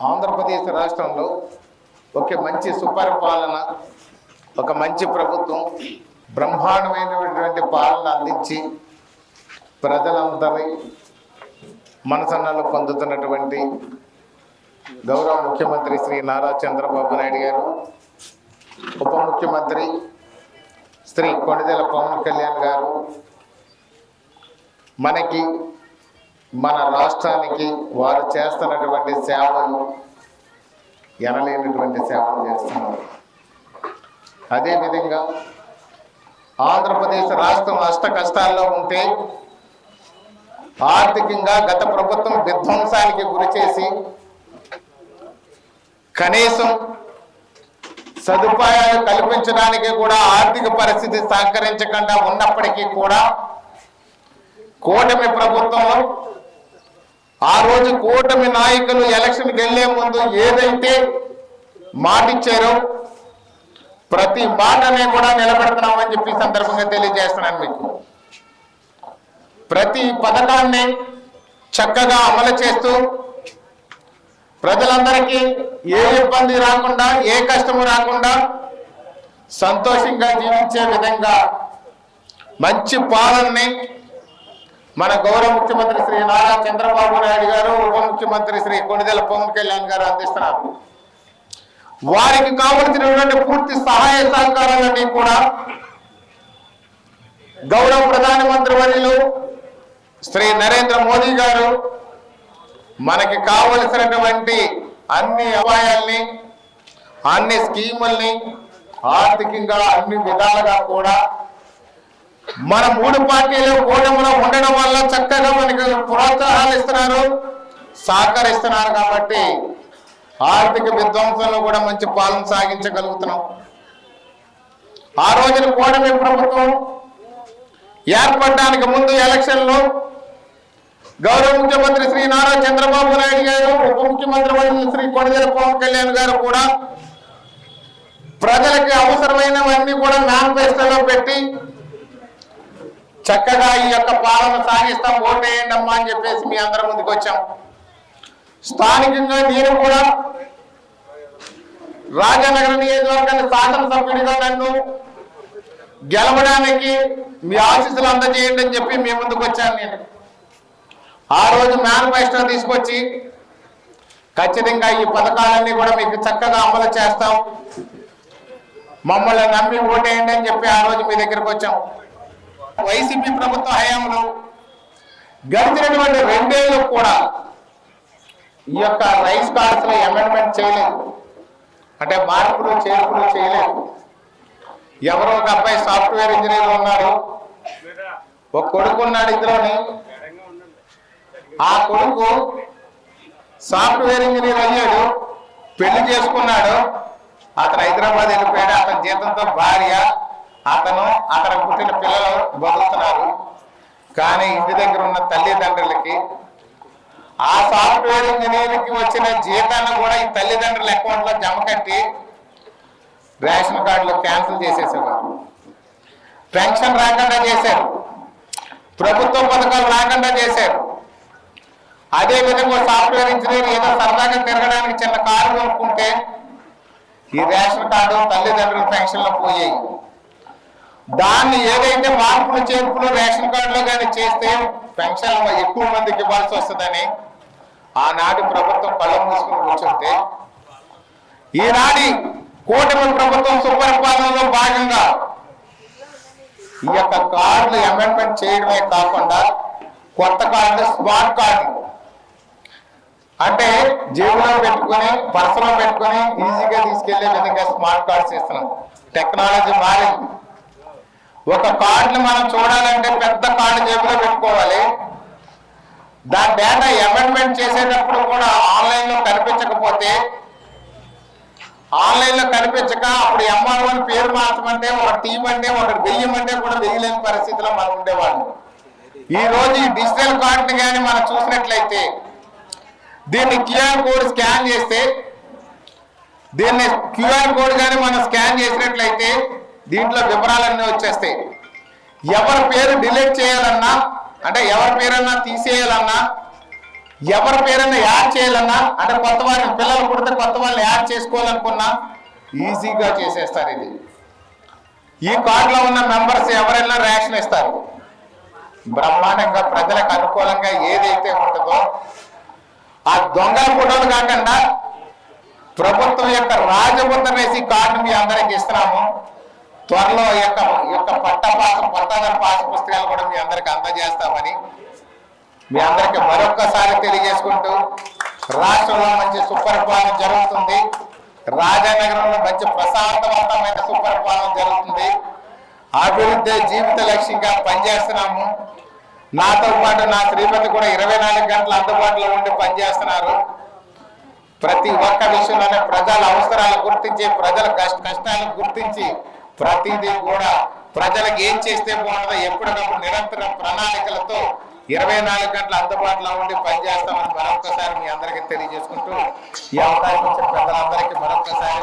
ఆంధ్రప్రదేశ్ రాష్ట్రంలో ఒక మంచి సుపరిపాలన ఒక మంచి ప్రభుత్వం బ్రహ్మాండమైనటువంటి పాలన అందించి ప్రజలందరి మనసన్నలు పొందుతున్నటువంటి గౌరవ ముఖ్యమంత్రి శ్రీ నారా చంద్రబాబు నాయుడు గారు ఉప ముఖ్యమంత్రి శ్రీ కొణిదెల పవన్ కళ్యాణ్ గారు మనకి మన రాష్ట్రానికి వారు చేస్తున్నటువంటి సేవలు ఎనలేనటువంటి సేవలు చేస్తున్నారు. అదేవిధంగా ఆంధ్రప్రదేశ్ రాష్ట్రం అష్ట కష్టాల్లో ఉంటే ఆర్థికంగా గత ప్రభుత్వం విధ్వంసానికి గురిచేసి కనీసం సదుపాయాలు కల్పించడానికి కూడా ఆర్థిక పరిస్థితి సహకరించకుండా ఉన్నప్పటికీ కూడా కూటమి ప్రభుత్వం ఆ రోజు కూటమి నాయకులు ఎలక్షన్కి వెళ్ళే ముందు ఏదైతే మాటిచ్చారో ప్రతి మాటనే కూడా నిలబెడుతున్నామని చెప్పి సందర్భంగా తెలియజేస్తున్నాను మీకు. ప్రతి పథకాన్ని చక్కగా అమలు చేస్తూ ప్రజలందరికీ ఏ ఇబ్బంది రాకుండా ఏ కష్టము రాకుండా సంతోషంగా జీవించే విధంగా మంచి పాలనని మన గౌరవ ముఖ్యమంత్రి శ్రీ నారా చంద్రబాబు నాయుడు గారు ఉప ముఖ్యమంత్రి శ్రీ కొణిదెల పవన్ కళ్యాణ్ గారు అందిస్తున్నారు. వారికి కావలసినటువంటి పూర్తి సహాయ సహకారాలన్నీ కూడా గౌరవ ప్రధానమంత్రి వర్యులు శ్రీ నరేంద్ర మోదీ గారు మనకి కావలసినటువంటి అన్ని అపాయాల్ని అన్ని స్కీముల్ని ఆర్థికంగా అన్ని విధాలుగా కూడా మన మూడు పార్టీలు కూటమిలో ఉండడం వల్ల చక్కగా మనకి ప్రోత్సాహాలు ఇస్తున్నారు సహకరిస్తున్నారు కాబట్టి ఆర్థిక విధ్వంసంలో కూడా మంచి పాలన సాగించగలుగుతున్నాం. ఆ రోజున కూటమి ప్రభుత్వం ఏర్పడడానికి ముందు ఎలక్షన్లో గౌరవ ముఖ్యమంత్రి శ్రీ నారా చంద్రబాబు నాయుడు గారు ఉప ముఖ్యమంత్రి శ్రీ కొణిదెల పవన్ కళ్యాణ్ గారు కూడా ప్రజలకి అవసరమైనవన్నీ కూడా మేనిఫెస్టోలో పెట్టి చక్కగా ఈ యొక్క పాలన సాగిస్తాం ఓటేయండి అమ్మా అని చెప్పేసి మీ అందరి ముందుకు వచ్చాం. స్థానికంగా నేను కూడా రాజనగర నియోజకవర్గాన్ని శాసనసభ్యుడిగా నన్ను గెలవడానికి మీ ఆశీస్సులు అందజేయండి అని చెప్పి మీ ముందుకు వచ్చాను నేను. ఆ రోజు మేనిఫెస్టో తీసుకొచ్చి ఖచ్చితంగా ఈ పథకాలన్నీ కూడా మీకు చక్కగా అమలు చేస్తాం. మమ్మల్ని నమ్మి ఓటేయండి అని చెప్పి ఆ రోజు మీ దగ్గరకు వచ్చాం. వైసీపీ ప్రభుత్వ హయాంలో గడిచినటువంటి రెండేళ్ళు కూడా ఈ యొక్క రైస్ కార్డ్స్లో అమెండ్మెంట్ చేయలేదు. అంటే మార్పులు చేర్పులు చేయలేదు. ఎవరో ఒక అబ్బాయి సాఫ్ట్వేర్ ఇంజనీర్ ఉన్నాడు. ఒక కొడుకు ఉన్నాడు ఇందులోని. ఆ కొడుకు సాఫ్ట్వేర్ ఇంజనీర్ అయ్యాడు. పెళ్ళి చేసుకున్నాడు. అతను హైదరాబాద్ వెళ్ళిపోయాడు. అతని జీతంతో భార్య. అతను అతను పుట్టిన పిల్లలు బతుకుతున్నారు. కానీ ఇంటి దగ్గర ఉన్న తల్లిదండ్రులకి ఆ సాఫ్ట్వేర్ ఇంజనీరింగ్కి వచ్చిన జీతాన్ని కూడా ఈ తల్లిదండ్రుల అకౌంట్లో జమ కట్టి రేషన్ కార్డులో క్యాన్సిల్ చేసేసేవారు పెన్షన్ రాకుండా చేశారు. ప్రభుత్వ పథకాలు రాకుండా చేశారు. అదే విధంగా సాఫ్ట్వేర్ ఇంజనీర్ ఏదో సరదాగా తిరగడానికి చిన్న కారు కొనుక్కుంటే ఈ రేషన్ కార్డు తల్లిదండ్రుల పెన్షన్లో పోయాయి. దాన్ని ఏదైతే మార్పులు చేర్పులు రేషన్ కార్డులో కానీ చేస్తే పెన్షన్ ఎక్కువ మందికి ఇవ్వాల్సి వస్తుందని ఆనాటి ప్రభుత్వం కళ్ళ మూసుకుని కూర్చుంటే ఈనాటి కూటమి ప్రభుత్వం సుపరిపాలనలో భాగంగా ఈ యొక్క కార్డులు అమెండ్మెంట్ చేయడమే కాకుండా కొత్త కార్డు స్మార్ట్ కార్డు అంటే జేబులో పెట్టుకుని పర్సలో పెట్టుకుని ఈజీగా తీసుకెళ్ళే విధంగా స్మార్ట్ కార్డ్స్ ఇస్తున్నాం. టెక్నాలజీ మారింది. ఒక కార్డుని మనం చూడాలంటే పెద్ద కార్డు జేబులో పెట్టుకోవాలి. దాని డేటా అమెండ్మెంట్ చేసేటప్పుడు కూడా ఆన్లైన్లో కనిపించకపోతే ఆన్లైన్లో కనిపించక అప్పుడు ఎంఆర్ఓ పేరు మార్చమంటే ఒక టీం అంటే ఒక అంటే కూడా వెయ్యలేని పరిస్థితిలో మనం ఉండేవాళ్ళం. ఈ రోజు ఈ డిజిటల్ కార్డుని కానీ మనం చూసినట్లయితే దీన్ని క్యూఆర్ కోడ్ స్కాన్ చేస్తే దీన్ని క్యూఆర్ కోడ్ కానీ మనం స్కాన్ చేసినట్లయితే దీంట్లో వివరాలన్నీ వచ్చేస్తాయి. ఎవరి పేరు డిలీట్ చేయాలన్నా అంటే ఎవరి పేరన్నా తీసేయాలన్నా ఎవరి పేరైనా యాడ్ చేయాలన్నా అంటే కొత్త వారిని పిల్లలు పుడితే కొత్త వాళ్ళని యాడ్ చేసుకోవాలనుకున్నా ఈజీగా చేసేస్తారు ఇది. ఈ కార్డులో ఉన్న మెంబర్స్ ఎవరైనా రేషన్ ఇస్తారు. బ్రహ్మాండంగా ప్రజలకు అనుకూలంగా ఏదైతే ఉంటుందో ఆ దొంగల ఫోటోలు కాకుండా ప్రభుత్వం యొక్క రాజముద్ర వేసి కార్డు మీ అందరికి ఇస్తున్నాము. త్వరలో ఈ యొక్క యొక్క పట్ట పాస్ పట్టాదార పాస్ పుస్తకాలు కూడా మీ అందరికి అందజేస్తామని మీ అందరికి మరొక్కసారి తెలియజేసుకుంటూ రాష్ట్రంలో మంచి సుపరిపాలన జరుగుతుంది. రాజానగరంలో మంచి ప్రశాంతవంతమైన సుపరిపాలన జరుగుతుంది. అభివృద్ధి జీవిత లక్ష్యంగా పనిచేస్తున్నాము. నాతో పాటు నా శ్రీమతి కూడా ఇరవై నాలుగు గంటలు అందుబాటులో ఉండి పనిచేస్తున్నారు. ప్రతి ఒక్క విషయంలోనే ప్రజల అవసరాలు గుర్తించి ప్రజల కష్ట కష్టాలను గుర్తించి ప్రతిదీ కూడా ప్రజలకు ఏం చేస్తే బాగుంటుందో ఎప్పటికప్పుడు నిరంతర ప్రణాళికలతో ఇరవై నాలుగు గంటల అందుబాటులో ఉండి పనిచేస్తామని మరొకసారి మీ అందరికీ తెలియజేసుకుంటూ ఈ అవకాశం ఇచ్చిన ప్రజలందరికీ మరొకసారి